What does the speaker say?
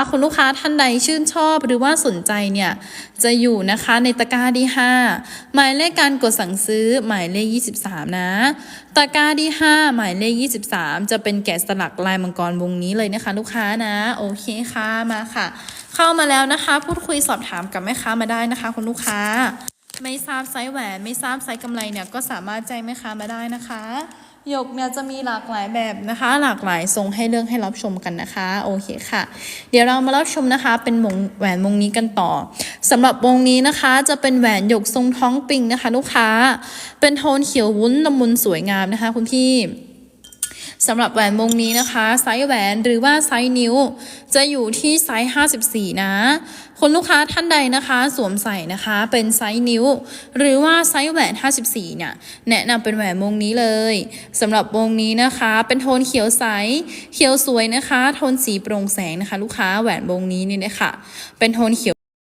้าคุณลูกค้าท่านใดชื่นชอบหรือว่าสนใจเนี่ย จะอยู่นะคะในตะกร้าที่ 5 หมายเลขการกดสั่งซื้อหมายเลข 23 นะ ตะกร้าที่ 5 หมายเลข 23 จะเป็นแกะสลักลายมังกรวงนี้เลยนะคะ ลูกค้านะ โอเคค่ะมาค่ะ เข้ามาแล้วนะคะ พูดคุยสอบถามกับแม่ค้ามาได้นะคะ คุณลูกค้า ไม่ทราบไซส์แหวน ไม่ทราบไซส์กำไรเนี่ยก็สามารถแจ้งแม่ค้ามาได้นะคะ หยกเนี่ยจะมีหลากหลายแบบนะคะ หลากหลายทรงให้เลือกให้รับชมกันนะคะโอเคค่ะ เดี๋ยวเรามารับชมนะคะ เป็นวงแหวนวงนี้กันต่อสำหรับวงนี้นะคะจะเป็นแหวนหยกทรงท้องปิงนะคะ ลูกค้า เป็นโทนเขียววุ้นละมุนสวยงามนะคะ คุณพี่ สำหรับแหวนวงนี้นะคะ ไซส์แหวนหรือว่าไซส์นิ้ว จะอยู่ที่ไซส์ 54 นะคนลูกค้าท่านใดนะคะ สวมใส่นะคะเป็นไซส์นิ้ว หรือว่าไซส์แหวน 54 เนี่ย แนะนำเป็นแหวนวงนี้เลยสำหรับวงนี้นะคะ เป็นโทนเขียวใสเขียวสวยนะคะ โทนสีโปร่งแสงนะคะ ลูกค้าแหวนวงนี้นี่นะคะเป็นโทนเขียว